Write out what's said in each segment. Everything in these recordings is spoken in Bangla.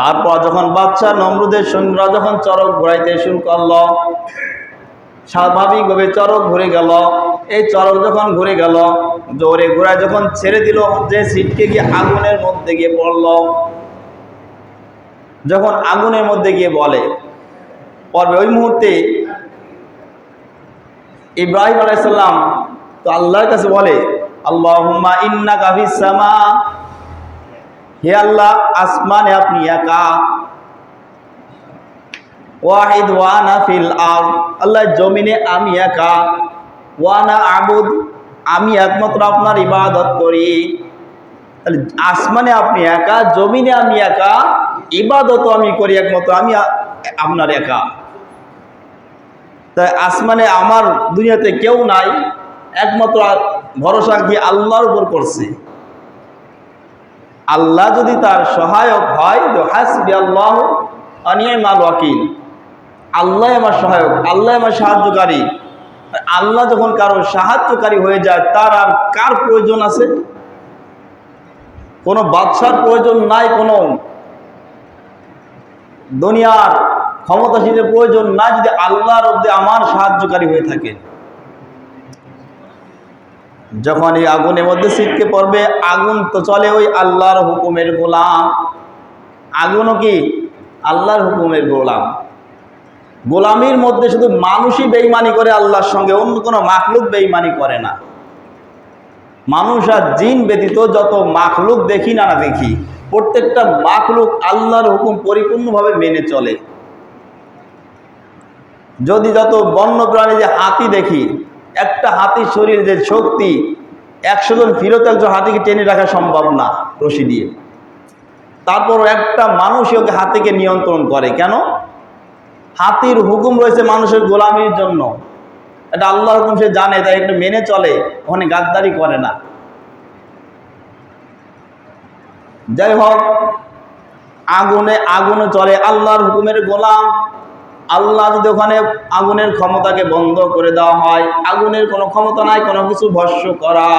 তারপর যখন বাচ্চা নমরুদের সৈন্যরা যখন চরক ঘুরাইতে শুরু করল স্বাভাবিকভাবে চরক ঘুরে গেল। এই চরক যখন ঘুরে গেল, জোরে ঘোড়ায় যখন ছেড়ে দিল, যে সিটকে গিয়ে আগুনের মধ্যে গিয়ে পড়ল। যখন আগুনের মধ্যে গিয়ে বলে, পড়বে। ওই মুহূর্তে ইব্রাহিম আলাইসাল্লাম তো আল্লাহর কাছে বলে আল্লাহ ইন্না কাফিস হে আল্লাহ, আসমানে আপনি একা। ওয়াহিদ, ওয়ানা ফিল আব আল্লাহ, জমিনে আমি একা। ওয়ানা আবুদ, আমি একমাত্র আপনার ইবাদত করি। তাহলে আসমানে আপনি একা, জমিনে আমি একা, ইবাদতও আমি করি একমাত্র, আমি আপনার একা। তাই আসমানে আমার দুনিয়াতে কেউ নাই, একমাত্র ভরসা কি আল্লাহর উপর করছে? আল্লাহ যদি তার সহায়ক হয় অনিয়মাল ওয়াকিল। আল্লাহ আমার সহায়ক, আল্লাহ আমার সাহায্যকারী। আল্লাহ যখন কারও সাহায্যকারী হয়ে যায়, তার আর কার প্রয়োজন আছে? কোনো বাদশার প্রয়োজন নাই, কোনো দুনিয়ার ক্ষমতাশীলের প্রয়োজন নাই, যদি আল্লাহর মধ্যে আমার সাহায্যকারী হয়ে থাকে। যখন এই আগুনের মধ্যে ছিটকে পড়বে, আগুন তো চলে ওই আল্লাহর হুকুমের গোলাম। আগুনও কি? আল্লাহর হুকুমের গোলাম। গোলামির মধ্যে শুধু মানুষই বেইমানি করে আল্লাহর সঙ্গে, অন্য কোনো মাখলুক বেইমানি করে না। মানুষ আর জিন ব্যতীত যত মাখলুক দেখি না না দেখি, প্রত্যেকটা মাখলুক আল্লাহর হুকুম পরিপূর্ণভাবে মেনে চলে। যদি যত বন্য প্রাণী যে হাতি দেখি একটা হাতির শরীর যে শক্তি, একশো জন ফিরত একজন হাতিকে টেনে রাখা সম্ভব না, রশি দিয়ে। তারপর একটা মানুষই ওকে হাতিকে নিয়ন্ত্রণ করে। কেন? হাতির হুকুম রয়েছে মানুষের গোলামির জন্য। এটা আল্লাহর হুকুম, সে জানে, তাই একটু মেনে চলে, ওখানে গাদ্দারি করে না। যাই হোক, আগুনে আগুনে চলে আল্লাহর হুকুমের গোলাম। আল্লাহ যদি ওখানে আগুনের ক্ষমতাকে বন্ধ করে দেওয়া হয়, আগুনের কোনো ক্ষমতা নাই, কোনো কিছু ভস্য করা,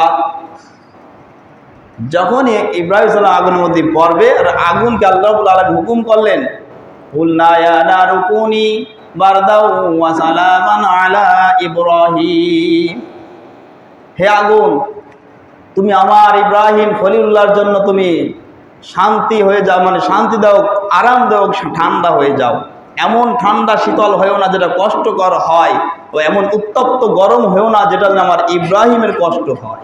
যখনই ইব্রাহিম সাল্লাম আগুনের মধ্যে পড়বে, আর আগুনকে আল্লাহ আলম হুকুম করলেন ইব্রাহিম। হে আগুন, তুমি আমার ইব্রাহিম খলিউল্লাহর জন্য তুমি শান্তি হয়ে যাও মানে শান্তি দাও, আরাম দাও, ঠান্ডা হয়ে যাও। এমন ঠান্ডা শীতল হয়েও না যেটা কষ্টকর হয়, ও এমন উত্তপ্ত গরম হয়েও না যেটা আমার ইব্রাহিমের কষ্ট হয়।